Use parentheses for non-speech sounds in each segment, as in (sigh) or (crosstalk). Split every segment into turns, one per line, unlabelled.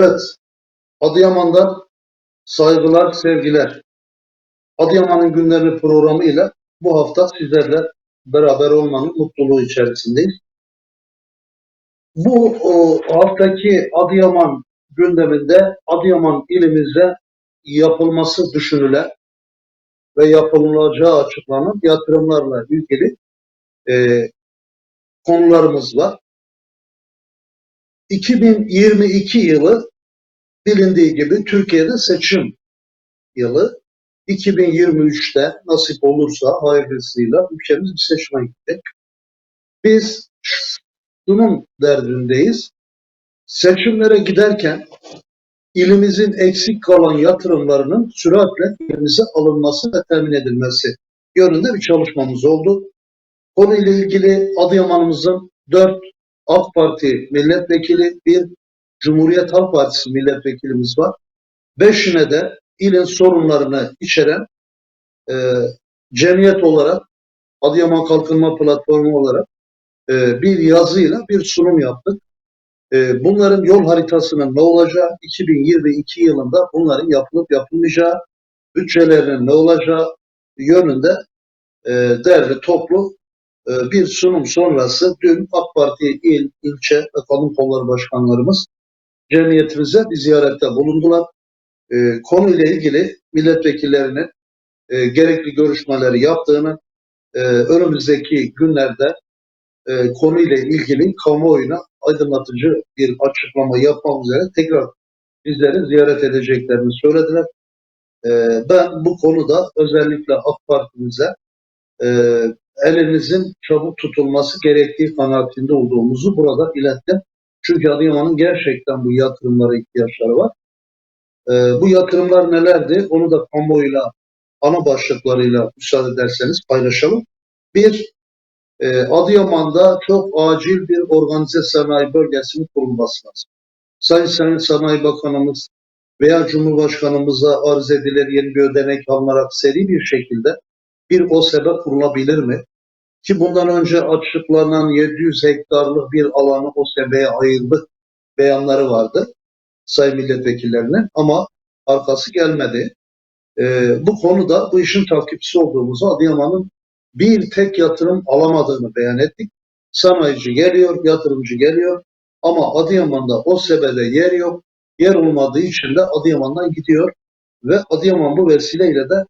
Evet, Adıyaman'dan saygılar, sevgiler. Adıyaman'ın gündemi programıyla bu hafta sizlerle beraber olmanın mutluluğu içerisindeyiz. Bu o, haftaki Adıyaman gündeminde Adıyaman ilimizde yapılması düşünülen ve yapılacağı açıklanan yatırımlarla ilgili e, konularımız var. 2022 yılı bilindiği gibi Türkiye'de seçim yılı. 2023'te nasip olursa hayırlısıyla ülkemiz bir seçime gidecek. Biz bunun derdindeyiz. Seçimlere giderken ilimizin eksik kalan yatırımlarının süratle elimize alınması ve temin edilmesi yönünde bir çalışmamız oldu. Konuyla ilgili Adıyaman'ımızın dört AK Parti milletvekili, bir Cumhuriyet Halk Partisi milletvekilimiz var. Beşine de ilin sorunlarını içeren e, cemiyet olarak Adıyaman Kalkınma Platformu olarak e, bir yazıyla bir sunum yaptık. E, bunların yol haritasının ne olacağı, 2022 yılında bunların yapılıp yapılmayacağı, bütçelerinin ne olacağı yönünde e, derli toplu e, bir sunum sonrası dün AK Parti il, ilçe ve kolları başkanlarımız cemiyetimize bir ziyarette bulundular. E, konuyla ilgili milletvekillerinin e, gerekli görüşmeleri yaptığını, e, önümüzdeki günlerde e, konuyla ilgili kamuoyuna aydınlatıcı bir açıklama yapmak üzere tekrar bizleri ziyaret edeceklerini söylediler. E, ben bu konuda özellikle AK Parti'mize e, elinizin çabuk tutulması gerektiği kanaatinde olduğumuzu burada ilettim. Çünkü Adıyaman'ın gerçekten bu yatırımlara ihtiyaçları var. E, bu yatırımlar nelerdi? Onu da kamuoyuyla ana başlıklarıyla müsaade ederseniz paylaşalım. Bir, e, Adıyaman'da çok acil bir organize sanayi bölgesinin kurulması lazım. Sayın Sayın Sanayi Bakanımız veya Cumhurbaşkanımıza arz edilir yeni bir ödenek alınarak seri bir şekilde bir OSEB'e kurulabilir mi? Ki bundan önce açıklanan 700 hektarlık bir alanı OSEB'ye ayırdık beyanları vardı sayın milletvekillerinin ama arkası gelmedi. Ee, bu konuda bu işin takipçisi olduğumuzu Adıyaman'ın bir tek yatırım alamadığını beyan ettik. Sanayici geliyor, yatırımcı geliyor ama Adıyaman'da o sebede yer yok. Yer olmadığı için de Adıyaman'dan gidiyor ve Adıyaman bu vesileyle de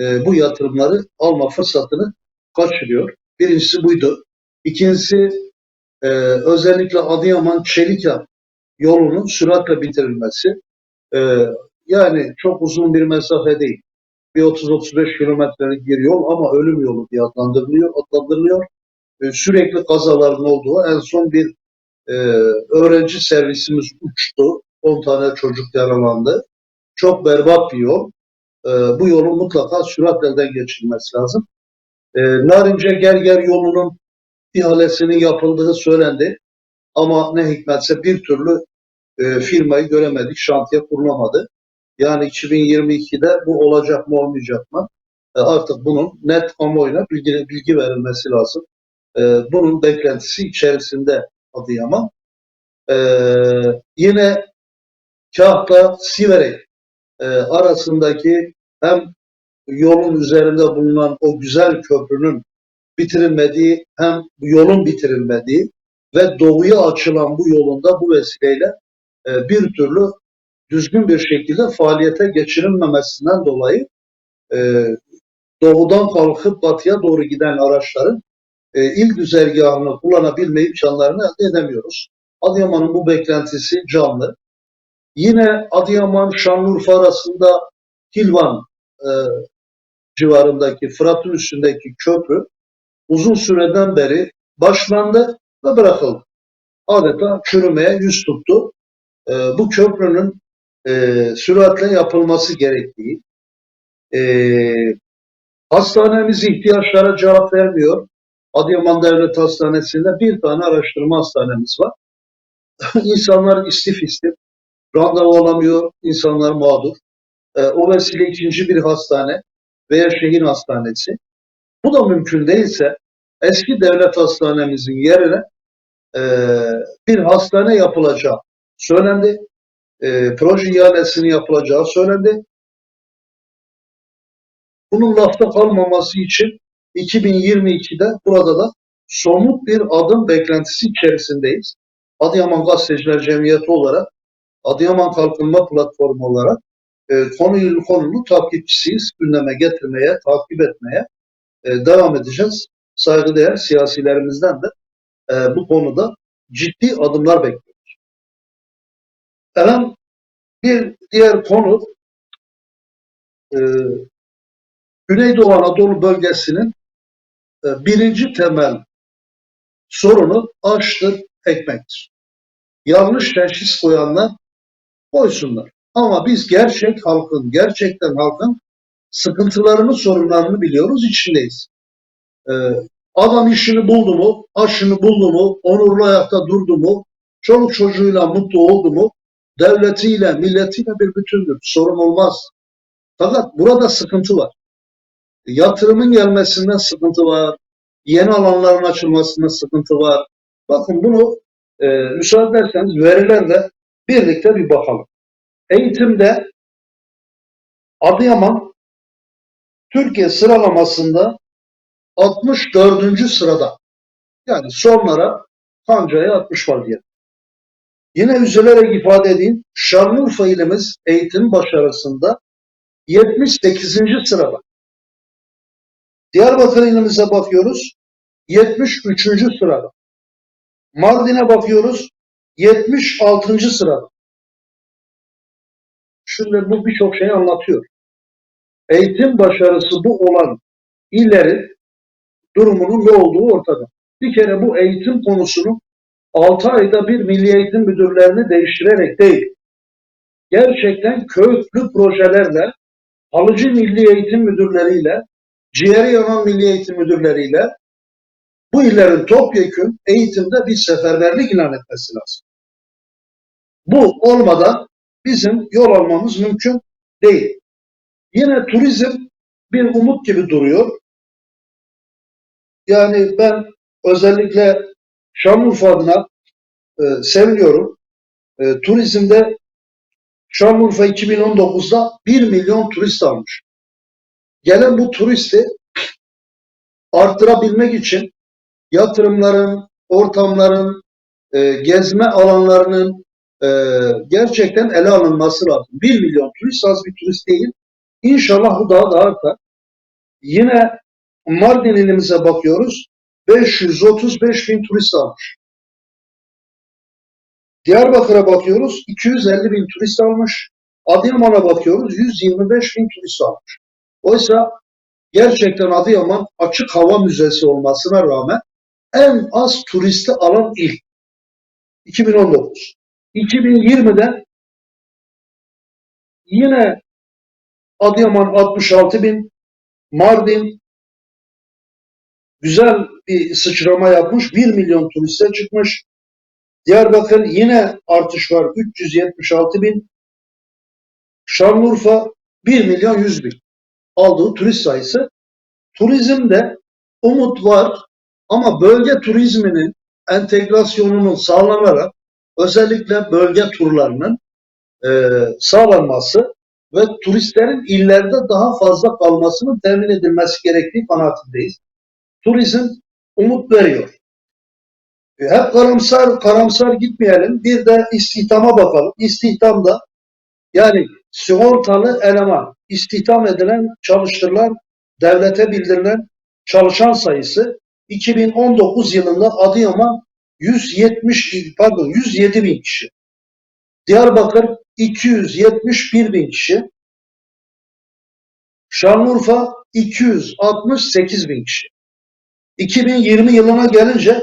e, bu yatırımları alma fırsatını kaçırıyor. Birincisi buydu. İkincisi e, özellikle Adıyaman Çelikya yolunun süratle bitirilmesi. E, yani çok uzun bir mesafe değil. Bir 30-35 kilometrelik bir yol ama ölüm yolu diye adlandırılıyor. adlandırılıyor. E, sürekli kazaların olduğu en son bir e, öğrenci servisimiz uçtu. 10 tane çocuk yaralandı. Çok berbat bir yol. E, bu yolun mutlaka süratle elden geçirilmesi lazım. E, Narince Gerger yolunun ihalesinin yapıldığı söylendi. Ama ne hikmetse bir türlü e, firmayı göremedik, şantiye kurulamadı. Yani 2022'de bu olacak mı olmayacak mı? E, artık bunun net kamuoyuna bilgi, bilgi verilmesi lazım. E, bunun beklentisi içerisinde Adıyaman. E, yine Kahta Siverek e, arasındaki hem yolun üzerinde bulunan o güzel köprünün bitirilmediği hem yolun bitirilmediği ve doğuya açılan bu yolunda bu vesileyle e, bir türlü düzgün bir şekilde faaliyete geçirilmemesinden dolayı e, doğudan kalkıp batıya doğru giden araçların e, il güzergahını kullanabilme imkanlarını elde edemiyoruz. Adıyaman'ın bu beklentisi canlı. Yine Adıyaman Şanlıurfa arasında Hilvan civarındaki Fırat'ın üstündeki köprü uzun süreden beri başlandı ve bırakıldı. Adeta çürümeye yüz tuttu. E, bu köprünün e, süratle yapılması gerektiği, e, hastanemiz ihtiyaçlara cevap vermiyor. Adıyaman Devlet Hastanesi'nde bir tane araştırma hastanemiz var. (laughs) İnsanlar istif istif, randevu alamıyor, insanlar mağdur. E, o vesile ikinci bir hastane veya şehir hastanesi. Bu da mümkün değilse eski devlet hastanemizin yerine e, bir hastane yapılacağı söylendi. e, proje ihalesini yapılacağı söylendi. Bunun lafta kalmaması için 2022'de burada da somut bir adım beklentisi içerisindeyiz. Adıyaman Gazeteciler Cemiyeti olarak, Adıyaman Kalkınma Platformu olarak e, konuyla konulu takipçisiyiz. Gündeme getirmeye, takip etmeye e, devam edeceğiz. Saygıdeğer siyasilerimizden de bu konuda ciddi adımlar bekliyoruz. Efendim bir diğer konu e, Güneydoğu Anadolu bölgesinin e, birinci temel sorunu açtır, ekmektir. Yanlış teşhis koyanlar koysunlar. Ama biz gerçek halkın, gerçekten halkın sıkıntılarını, sorunlarını biliyoruz, içindeyiz. Ee, adam işini buldu mu, aşını buldu mu, onurlu ayakta durdu mu, çoluk çocuğuyla mutlu oldu mu, devletiyle, milletiyle bir bütündür. Sorun olmaz. Fakat burada sıkıntı var. Yatırımın gelmesinde sıkıntı var. Yeni alanların açılmasında sıkıntı var. Bakın bunu e, müsaade ederseniz verilerle birlikte bir bakalım. Eğitimde Adıyaman Türkiye sıralamasında 64. sırada. Yani sonlara kancaya 60 var diye. Yine üzülerek ifade edeyim. Şanlıurfa ilimiz eğitim başarısında 78. sırada. Diyarbakır ilimize bakıyoruz. 73. sırada. Mardin'e bakıyoruz. 76. sırada. Şimdi bu birçok şey anlatıyor. Eğitim başarısı bu olan illerin durumunun ne olduğu ortada. Bir kere bu eğitim konusunu 6 ayda bir milli eğitim müdürlerini değiştirerek değil, gerçekten köklü projelerle, alıcı milli eğitim müdürleriyle, ciğeri yanan milli eğitim müdürleriyle bu illerin topyekün eğitimde bir seferberlik ilan etmesi lazım. Bu olmadan bizim yol almamız mümkün değil. Yine turizm bir umut gibi duruyor. Yani ben özellikle Şanlıurfa adına e, seviniyorum. E, turizmde Şanlıurfa 2019'da 1 milyon turist almış. Gelen bu turisti arttırabilmek için yatırımların, ortamların, e, gezme alanlarının e, gerçekten ele alınması lazım. 1 milyon turist az bir turist değil. İnşallah bu daha da artar. Yine Mardin ilimize bakıyoruz. 535 bin turist almış. Diyarbakır'a bakıyoruz. 250 bin turist almış. Adıyaman'a bakıyoruz. 125 bin turist almış. Oysa gerçekten Adıyaman açık hava müzesi olmasına rağmen en az turisti alan il. 2019. 2020'de yine Adıyaman 66 bin, Mardin güzel bir sıçrama yapmış. 1 milyon turiste çıkmış. Diyarbakır yine artış var. 376 bin. Şanlıurfa 1 milyon 100 bin. Aldığı turist sayısı. Turizmde umut var ama bölge turizminin entegrasyonunun sağlanarak özellikle bölge turlarının e, sağlanması ve turistlerin illerde daha fazla kalmasının temin edilmesi gerektiği kanaatindeyiz. Turizm umut veriyor. E, hep karamsar karamsar gitmeyelim. Bir de istihdama bakalım. İstihdamda yani sigortalı eleman, istihdam edilen, çalıştırılan, devlete bildirilen çalışan sayısı 2019 yılında Adıyaman 170 pardon 107 bin kişi. Diyarbakır 271 bin kişi. Şanlıurfa 268 bin kişi. 2020 yılına gelince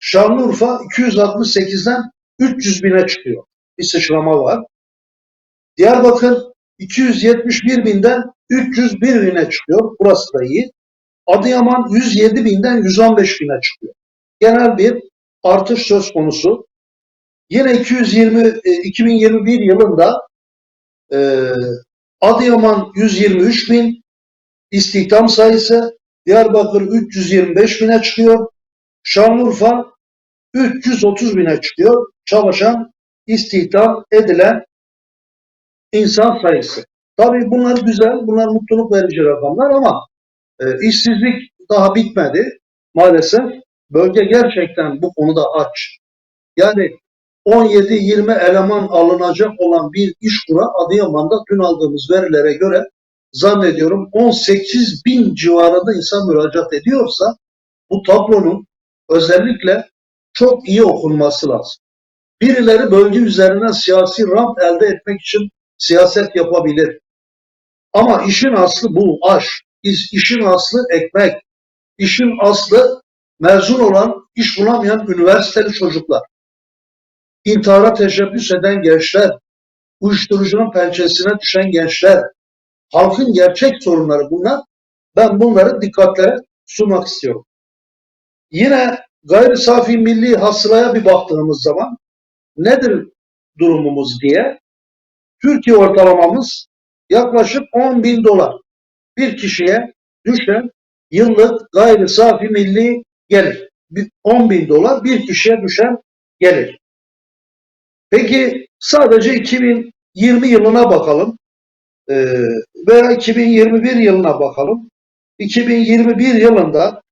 Şanlıurfa 268'den 300 bine çıkıyor. Bir sıçrama var. Diyarbakır 271 binden 301 bine çıkıyor. Burası da iyi. Adıyaman 107 binden 115 bine çıkıyor. Genel bir artış söz konusu. Yine 220 2021 yılında e, Adıyaman 123 bin istihdam sayısı, Diyarbakır 325 bine çıkıyor, Şanlıurfa 330 bine çıkıyor çalışan, istihdam edilen insan sayısı. Tabii bunlar güzel, bunlar mutluluk verici rakamlar ama e, işsizlik daha bitmedi. Maalesef bölge gerçekten bu konuda aç. Yani 17-20 eleman alınacak olan bir iş kura Adıyaman'da dün aldığımız verilere göre zannediyorum 18 bin civarında insan müracaat ediyorsa bu tablonun özellikle çok iyi okunması lazım. Birileri bölge üzerinden siyasi rant elde etmek için siyaset yapabilir. Ama işin aslı bu aş. İş- İşin aslı ekmek. İşin aslı mezun olan, iş bulamayan üniversiteli çocuklar. İntihara teşebbüs eden gençler, uyuşturucunun pençesine düşen gençler, halkın gerçek sorunları bunlar. Ben bunları dikkatlere sunmak istiyorum. Yine gayri safi milli hasılaya bir baktığımız zaman nedir durumumuz diye Türkiye ortalamamız yaklaşık 10 bin dolar bir kişiye düşen yıllık gayri safi milli gelir. Bir- 10 bin dolar bir kişiye düşen gelir. Peki sadece 2020 yılına bakalım Ee, veya 2021 yılına bakalım. 2021 yılında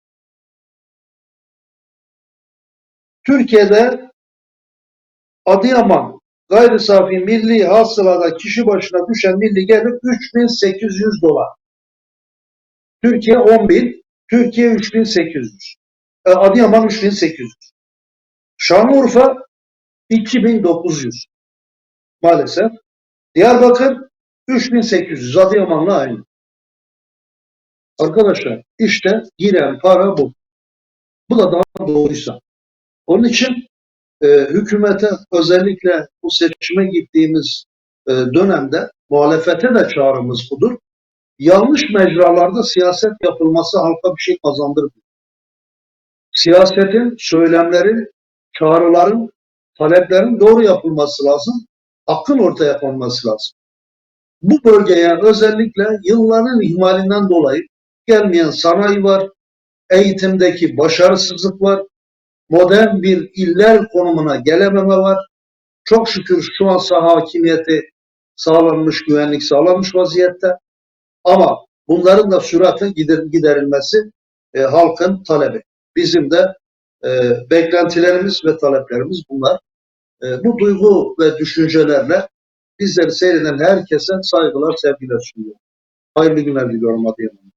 Türkiye'de Adıyaman gayri safi milli hasılada kişi başına düşen milli gelir 3800 dolar. Türkiye 10.000, Türkiye 3800. E, Adıyaman 3800. Şanlıurfa 2900 maalesef. Diyarbakır 3800 Adıyaman'la aynı. Arkadaşlar işte giren para bu. Bu da daha doğruysa. Onun için e, hükümete özellikle bu seçime gittiğimiz e, dönemde muhalefete de çağrımız budur. Yanlış mecralarda siyaset yapılması halka bir şey kazandırmıyor. Siyasetin, söylemlerin, çağrıların, taleplerin doğru yapılması lazım. Hakkın ortaya konması lazım. Bu bölgeye özellikle yılların ihmalinden dolayı gelmeyen sanayi var, eğitimdeki başarısızlık var, modern bir iller konumuna gelememe var. Çok şükür şu an saha hakimiyeti sağlanmış, güvenlik sağlanmış vaziyette. Ama bunların da süratle gider, giderilmesi e, halkın talebi. Bizim de e, beklentilerimiz ve taleplerimiz bunlar. E, bu duygu ve düşüncelerle bizleri seyreden herkese saygılar, sevgiler sunuyorum. Hayırlı günler diliyorum Adıyaman.